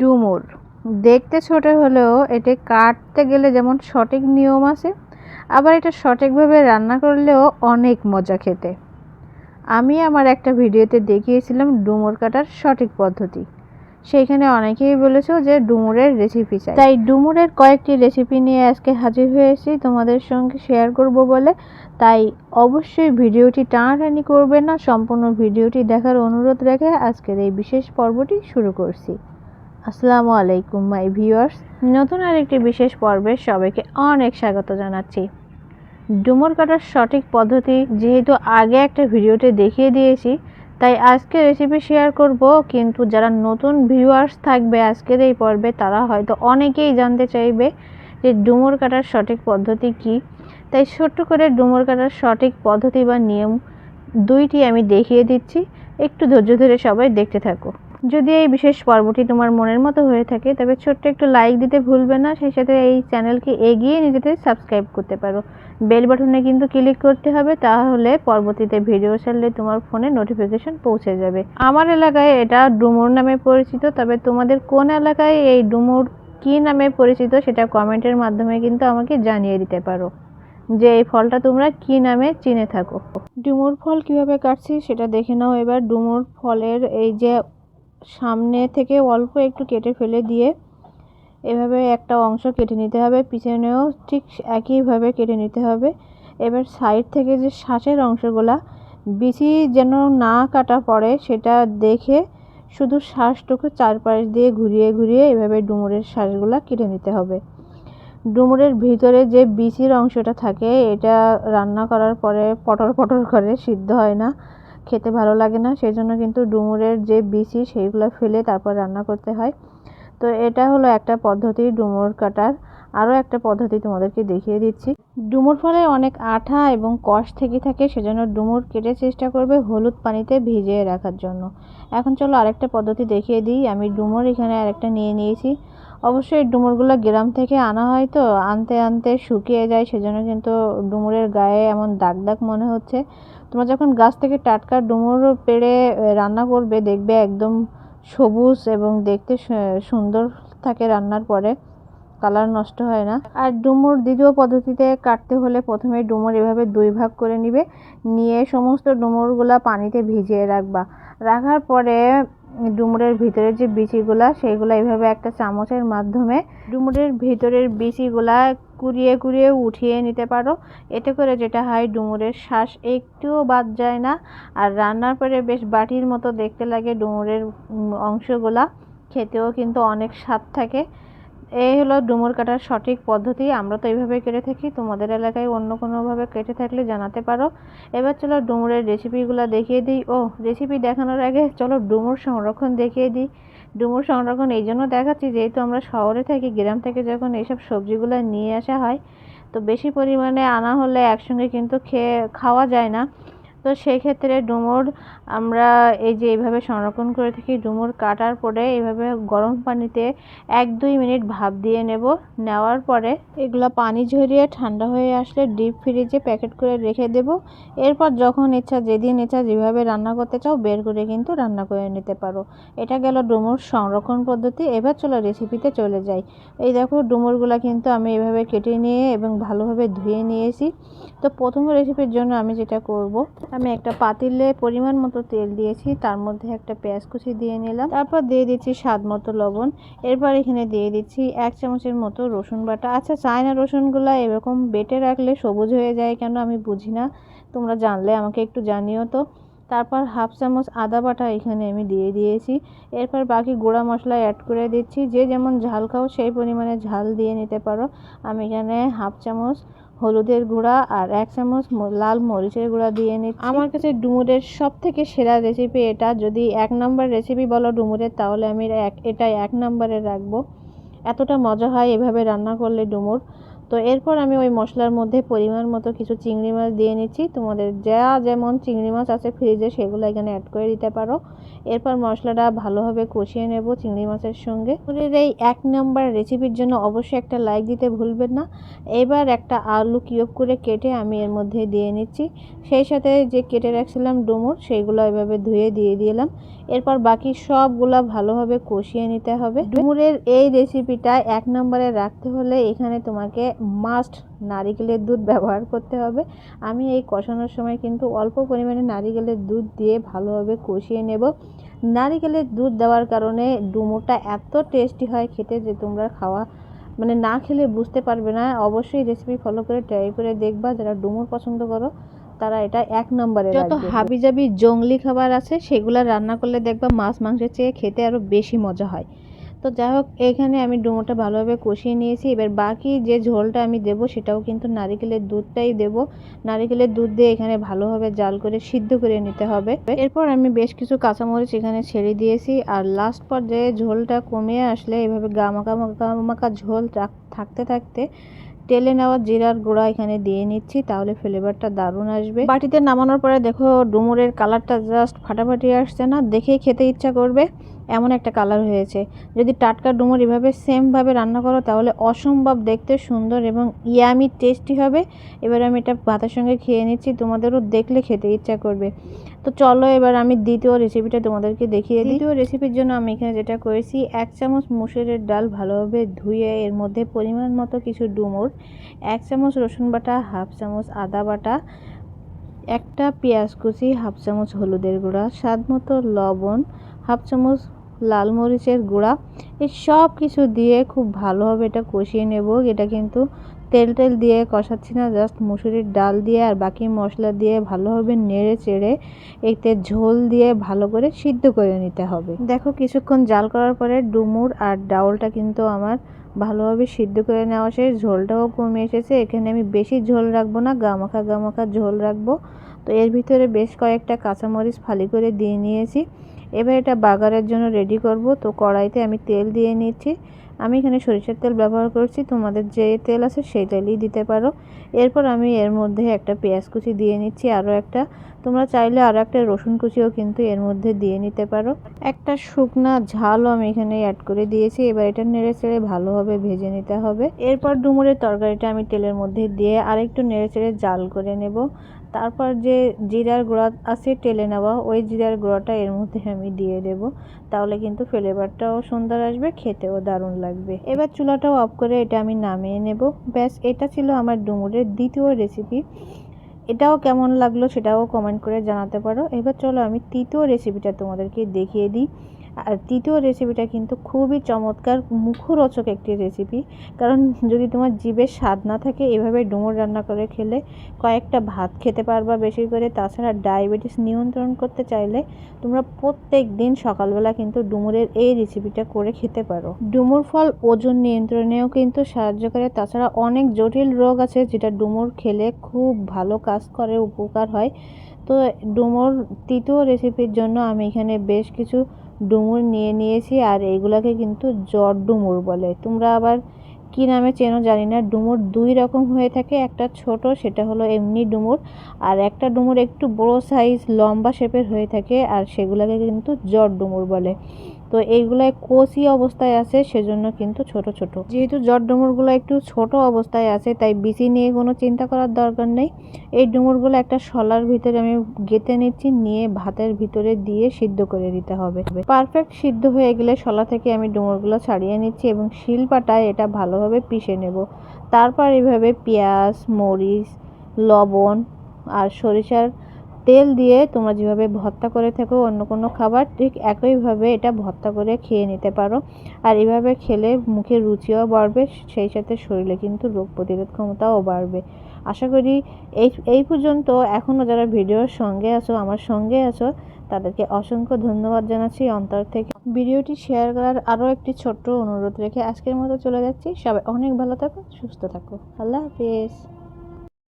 ডুমুর। দেখতে ছোট হলেও এটি কাটতে গেলে যেমন সঠিক নিয়ম আছে, আবার এটা সঠিকভাবে রান্না করলেও অনেক মজা খেতে। আমি আমার একটা ভিডিওতে দেখিয়েছিলাম ডুমুর কাটার সঠিক পদ্ধতি। সেইখানে অনেকেই বলেছ যে ডুমুরের রেসিপি চাই। তাই ডুমুরের কয়েকটি রেসিপি নিয়ে আজকে হাজির হয়েছি, তোমাদের সঙ্গে শেয়ার করব বলে। তাই অবশ্যই ভিডিওটি টানাটানি করবে না, সম্পূর্ণ ভিডিওটি দেখার অনুরোধ রেখে আজকের এই বিশেষ পর্বটি শুরু করছি। আসসালামু আলাইকুম মাই ভিউয়ার্স নতুন আরেকটি বিশেষ পর্বে সবাইকে অনেক স্বাগত জানাচ্ছি। ডুমুর কাটার সঠিক পদ্ধতি যেহেতু আগে একটা ভিডিওতে দেখিয়ে দিয়েছি, তাই আজকে রেসিপি শেয়ার করব, কিন্তু যারা নতুন ভিউয়ার্স থাকবে আজকের এই পর্বে, তারা হয়তো অনেকেই জানতে চাইবে যে ডুমুর কাটার সঠিক পদ্ধতি কি। তাই ছোট্ট করে ডুমুর কাটার সঠিক পদ্ধতি বা নিয়ম দুইটি আমি দেখিয়ে দিচ্ছি। একটু ধৈর্য ধরে সবাই দেখতে থাকো। যদি এই বিশেষ পর্বটি তোমার মনের মতো হয়ে থাকে, তবে ছোট্ট একটু লাইক দিতে ভুলবে না। সেই সাথে এই চ্যানেলকে এগিয়ে নিজেদের সাবস্ক্রাইব করতে পারো। বেল বাটনে কিন্তু ক্লিক করতে হবে, তাহলে পরবর্তীতে ভিডিও ছাড়লে তোমার ফোনে নোটিফিকেশন পৌঁছে যাবে। আমার এলাকায় এটা ডুমুর নামে পরিচিত, তবে তোমাদের কোন এলাকায় এই ডুমুর কি নামে পরিচিত সেটা কমেন্টের মাধ্যমে কিন্তু আমাকে জানিয়ে দিতে পারো। যে এই ফলটা তোমরা কি নামে চিনে থাকো। ডুমুর ফল কীভাবে কাটছি সেটা দেখে নাও। এবার ডুমুর ফলের এই যে সামনে থেকে অল্প একটু কেটে ফেলে দিয়ে এভাবে একটা অংশ কেটে নিতে হবে। পিছনেও ঠিক একইভাবে কেটে নিতে হবে। এবার সাইড থেকে যে শ্বাসের অংশগুলা, বিচি যেন না কাটা পড়ে সেটা দেখে শুধু শ্বাসটুকু চারপাশ দিয়ে ঘুরিয়ে ঘুরিয়ে এভাবে ডুমুরের শ্বাসগুলা কেটে নিতে হবে। ডুমুরের ভিতরে যে বিচির অংশটা থাকে, এটা রান্না করার পরে পটর পটর করে সিদ্ধ হয় না। খেতে ভালো লাগে না সেই জন্য কিন্তু ডুমুরের যে বিচি সেইগুলো ফেলে তারপর রান্না করতে হয়। তো এটা হলো একটা পদ্ধতি ডুমুর কাটার। আরও একটা পদ্ধতি তোমাদেরকে দেখিয়ে দিচ্ছি। ডুমুর ফলে অনেক আঠা এবং কষ থেকে থাকে, সেজন্য ডুমুর কেটে চেষ্টা করবে হলুদ পানিতে ভিজিয়ে রাখার জন্য। এখন চলো আরেকটা পদ্ধতি দেখিয়ে দিই। আমি ডুমুর এখানে আরেকটা নিয়ে নিয়েছি। অবশ্যই ডুমুরগুলো গ্রাম থেকে আনা হয় তো, আনতে আনতে শুকিয়ে যায়, সেজন্য কিন্তু ডুমুরের গায়ে এমন দাগ দাগ মনে হচ্ছে। তোমরা যখন গাছ থেকে টাটকা ডুমুর পেড়ে রান্না করবে, দেখবে একদম সবুজ এবং দেখতে সুন্দর থাকে রান্নার পরে। কালার নষ্ট হয় না। আর ডুমুর দ্বিতীয় পদ্ধতিতে কাটতে হলে প্রথমে ডুমুর এভাবে দুই ভাগ করে নিবে। নিয়ে সমস্ত ডুমুরগুলা পানিতে ভিজিয়ে রাখবা। রাখার পরে ডুমুরের ভিতরে যে বিচিগুলা, সেইগুলো এভাবে একটা চামচের মাধ্যমে ডুমুরের ভিতরের বিচিগুলা কুড়িয়ে কুড়িয়ে উঠিয়ে নিতে পারো। এতে করে যেটা হয়, ডুমুরের শ্বাস একটুও বাদ যায় না। আর রান্নার পরে বেশ বাটির মতো দেখতে লাগে ডুমুরের অংশগুলা। খেতেও কিন্তু অনেক স্বাদ থাকে। এই হলো ডুমুর কাটার সঠিক পদ্ধতি। আমরা তো এইভাবে কেটে থাকি, তোমাদের এলাকায় অন্য কোনোভাবে কেটে থাকলে জানাতে পারো। এবার চলো ডুমুরের রেসিপিগুলো দেখিয়ে দিই। ও রেসিপি দেখানোর আগে চলো ডুমুর সংরক্ষণ দেখিয়ে দিই। ডুমুর সংরক্ষণ এই জন্য দেখাচ্ছি, যেহেতু আমরা শহরে থাকি, গ্রাম থেকে যখন এইসব সবজিগুলো নিয়ে আসা হয়, তো বেশি পরিমাণে আনা হলে একসঙ্গে কিন্তু খেয়ে, খাওয়া যায় না। তো সেক্ষেত্রে ডুমুর আমরা এই যে এইভাবে সংরক্ষণ করে থাকি, ডুমুর কাটার পরে এইভাবে গরম পানিতে এক দুই মিনিট ভাপ দিয়ে নেব। নেওয়ার পরে এগুলো পানি ঝরিয়ে ঠান্ডা হয়ে আসলে ডিপ ফ্রিজে প্যাকেট করে রেখে দেব। এরপর যখন ইচ্ছা, যেদিন ইচ্ছা, যেভাবে রান্না করতে চাও বের করে কিন্তু রান্না করে নিতে পারো। এটা গেল ডুমুর সংরক্ষণ পদ্ধতি। এবার চলো রেসিপিতে চলে যাই। এই দেখো ডুমুরগুলো কিন্তু আমি এভাবে কেটে নিয়ে এবং ভালোভাবে ধুয়ে নিয়েছি। তো প্রথম রেসিপির জন্য আমি যেটা করব আমি একটা পাতিলে পরিমাণ মতো তেল দিয়েছি, তার মধ্যে একটা পেঁয়াজ কুচি দিয়ে নিলাম। তারপর দিয়ে দিচ্ছি স্বাদ মতো লবণ। এরপর এখানে দিয়ে দিচ্ছি এক চামচের মতো রসুন বাটা। আচ্ছা চায়না রসুনগুলো এরকম বেটে রাখলে সবুজ হয়ে যায় কেন আমি বুঝি না। তোমরা জানলে, আমাকে একটু জানিও তো। তারপর হাফ চামচ আদা বাটা এখানে আমি দিয়ে দিয়েছি। এরপর বাকি গুঁড়া মশলা অ্যাড করে দিচ্ছি। যে যেমন ঝাল খাও, সেই পরিমাণে ঝাল দিয়ে নিতে পারো। আমি এখানে হাফ চামচ হলুদের গুঁড়া আর এক চামচ লাল মরিচের গুঁড়া দিয়ে নিচ্ছি। আমার কাছে ডুমুরের সব থেকে সেরা রেসিপি এটা। যদি এক নম্বর রেসিপি বলো ডুমুরের, তাহলে আমি এক এটা এক নম্বরে রাখব। এতটা মজা হয় এভাবে রান্না করলে ডুমুর। তো এরপর আমি ওই মশলার মধ্যে পরিমাণ মতো কিছু চিংড়ি মাছ দিয়ে নিচ্ছি। তোমাদের যা যেমন চিংড়ি মাছ আছে ফ্রিজে সেগুলো এখানে অ্যাড করে দিতে পারো। এরপর মশলাটা ভালোভাবে কষিয়ে নেব চিংড়ি মাছের সঙ্গে। ওদের এই এক নম্বর রেসিপির জন্য অবশ্যই একটা লাইক দিতে ভুলবেন না। এবার একটা আলু কিউব করে কেটে আমি এর মধ্যে দিয়ে নিচ্ছি। সেই সাথে যে কেটে রাখছিলাম ডুমুর সেইগুলো এভাবে ধুয়ে দিয়ে দিলাম। এরপর বাকি সবগুলো ভালোভাবে কষিয়ে নিতে হবে। ডুমুরের এই রেসিপিটা এক নম্বরে রাখতে হলে এখানে তোমাকে মাস্ট নারিকেলের দুধ ব্যবহার করতে হবে। আমি এই কষানোর সময় কিন্তু অল্প পরিমাণে নারিকেলের দুধ দিয়ে ভালোভাবে কষিয়ে নেব। নারিকেলের দুধ দেওয়ার কারণে ডুমুরটা এত টেস্টি হয় খেতে যে তোমরা খাওয়া মানে না খেলে বুঝতে পারবে না। অবশ্যই রেসিপি ফলো করে ট্রাই করে দেখবা। যারা ডুমুর পছন্দ করো তারা এটা এক নম্বরে যত হাবিজাবি জঙ্গলি খাবার আছে সেগুলো রান্না করলে দেখবা মাছ মাংসের চেয়ে খেতে আরও বেশি মজা হয়। তো যাই হোক, এখানে আমি ডুমোটা ভালোভাবে কষিয়ে নিয়েছি। এবার বাকি যে ঝোলটা আমি দেব, সেটাও কিন্তু নারিকেলের দুধটাই দেব। নারিকেলের দুধ দিয়ে এখানে ভালোভাবে জাল করে সিদ্ধ করে নিতে হবে। এরপর আমি বেশ কিছু কাঁচামরিচ এখানে ছেড়ে দিয়েছি। আর লাস্ট পর্যায়ে ঝোলটা কমে আসলে এভাবে গামাকা মাকা ঝোল থাকতে থাকতে টেলে নেওয়া জিরার গুঁড়া এখানে দিয়ে নিচ্ছি, তাহলে ফ্লেভারটা দারুণ আসবে। বাটিতে নামানোর পরে দেখো, ডুমুরের কালারটা জাস্ট ফাটাফাটি আসছে না দেখেই খেতে ইচ্ছা করবে, এমন একটা কালার হয়েছে। যদি টাটকা ডুমুর এভাবে সেমভাবে রান্না করো, তাহলে অসম্ভব দেখতে সুন্দর এবং ইয়ামি টেস্টি হবে। এবার আমি এটা ভাতের সঙ্গে খেয়ে নিচ্ছি, তোমাদেরও দেখলে খেতে ইচ্ছা করবে। তো চলো এবার আমি দ্বিতীয় রেসিপিটা তোমাদেরকে দেখিয়ে দিই। দ্বিতীয় রেসিপির জন্য আমি এখানে যেটা করেছি, এক চামচ মুসুরের ডাল ভালোভাবে ধুয়ে এর মধ্যে পরিমাণ মতো কিছু ডুমুর, এক চামচ রসুন বাটা, হাফ চামচ আদা বাটা, একটা পেঁয়াজ কুচি, হাফ চামচ হলুদের গুঁড়া, স্বাদ মতো লবণ, হাফ চামচ লাল মরিচের গুঁড়া, এই সব কিছু দিয়ে খুব ভালোভাবে এটা কষিয়ে নেব। এটা কিন্তু তেল টেল দিয়ে কষাচ্ছি না জাস্ট মুসুরির ডাল দিয়ে আর বাকি মশলা দিয়ে ভালোভাবে নেড়ে চেড়ে এতে ঝোল দিয়ে ভালো করে সিদ্ধ করে নিতে হবে। দেখো কিছুক্ষণ জাল করার পরে ডুমুর আর ডাউলটা কিন্তু আমার ভালোভাবে সিদ্ধ করে নেওয়া শেষ, ঝোলটাও কমে এসেছে, এখানে আমি বেশি ঝোল রাখব না, গামাখা গামাখা ঝোল রাখব। তো এর ভিতরে বেশ কয়েকটা কাঁচামরিচ ফালি করে দিয়ে নিয়েছি। এবার এটা বাগারের জন্য রেডি করব, তো কড়াইতে আমি তেল দিয়ে নিচ্ছি। আমি এখানে সরিষার তেল ব্যবহার করছি, তোমাদের যে তেল আছে সেই তেলই দিতে পারো। এরপর আমি এর মধ্যে একটা পেঁয়াজ কুচি দিয়ে নিচ্ছি, আরও একটা। তোমরা চাইলে আরও একটা রসুন কুচিও কিন্তু এর মধ্যে দিয়ে নিতে পারো। একটা শুকনা ঝালও আমি এখানে অ্যাড করে দিয়েছি, এবার এটা নেড়ে চেড়ে ভালোভাবে ভেজে নিতে হবে। এরপর ডুমুরের তরকারিটা আমি তেলের মধ্যে দিয়ে আরেকটু নেড়ে চেড়ে জাল করে নেব। তারপর যে জিরার গুঁড়া আছে টেলে নেওয়া, ওই জিরার গুঁড়াটা এর মধ্যে আমি দিয়ে দেব। তাহলে কিন্তু ফ্লেভারটাও সুন্দর আসবে, খেতেও দারুণ লাগবে। এবার চুলাটাও অফ করে এটা আমি নামিয়ে নেব। ব্যাস, এটা ছিল আমার ডুমুরের দ্বিতীয় রেসিপি এটাও কেমন লাগল সেটাও কমেন্ট করে জানাতে পারো। এবার চলো আমি তৃতীয় রেসিপিটা তোমাদেরকে দেখিয়ে দিই। আর তৃতীয় রেসিপিটা কিন্তু খুবই চমৎকার, মুখরোচক একটি রেসিপি কারণ যদি তোমার জীবের স্বাদ না থাকে, এভাবে ডুমুর রান্না করে খেলে কয়েকটা ভাত খেতে পারবা বেশি করে। তাছাড়া ডায়াবেটিস নিয়ন্ত্রণ করতে চাইলে তোমরা প্রত্যেক দিন সকালবেলা কিন্তু ডুমুরের এই রেসিপিটা করে খেতে পারো। ডুমুর ফল ওজন নিয়ন্ত্রণেও কিন্তু সাহায্য করে। তাছাড়া অনেক জটিল রোগ আছে যেটা ডুমুর খেলে খুব ভালো কাজ করে, উপকার হয়। তো ডুমুর তৃতীয় রেসিপির জন্য আমি এখানে বেশ কিছু ডুমুর নিয়ে নিয়েছি আর এইগুলোকে কিন্তু জ্বর ডুমুর বলে। তোমরা আবার কি নামে চেনো জানি না। ডুমুর দুই রকম হয়ে থাকে। একটা ছোট, সেটা হলো এমনি ডুমুর আর একটা ডুমুর একটু বড় সাইজ লম্বা শেপের হয়ে থাকে আর সেগুলোকে কিন্তু জ্বর ডুমুর বলে। তো এইগুলাই কষি অবস্থায় আছে, সেজন্য কিন্তু ছোট ছোট। যেহেতু জট ডুমুরগুলো একটু ছোট অবস্থায় আছে, তাই বিচি নিয়ে কোনো চিন্তা করার দরকার নেই। এই ডুমুরগুলো একটা শলার ভিতরে আমি গেঁথে নিচ্ছি, নিয়ে ভাতের ভিতরে দিয়ে সিদ্ধ করে দিতে হবে। পারফেক্ট সিদ্ধ হয়ে গেলে শলা থেকে আমি ডুমুরগুলো ছাড়িয়ে নিচ্ছি এবং শিলপাটায় এটা ভালোভাবে পিষে নেব। তারপর এভাবে পেঁয়াজ, মরিচ, লবণ আর সরিষার তেল দিয়ে তোমরা যেভাবে ভর্তা করে থাকো, অন্য কোনো খাবার, ঠিক একইভাবে এটা ভর্তা করে খেয়ে নিতে পারো। আর এভাবে খেলে মুখের রুচিও বাড়বে, সেই সাথে শরীরে কিন্তু রোগ প্রতিরোধ ক্ষমতাও বাড়বে। আশা করি এই এই পর্যন্ত। এখনও যারা ভিডিওর সঙ্গে আছো, আমার সঙ্গে আছো, তাদেরকে অসংখ্য ধন্যবাদ জানাচ্ছি অন্তর থেকে। ভিডিওটি শেয়ার করার আরও একটি ছোট্ট অনুরোধ রেখে আজকের মতো চলে যাচ্ছি। সবাই অনেক ভালো থাকো, সুস্থ থাকো। আল্লাহ হাফিজ।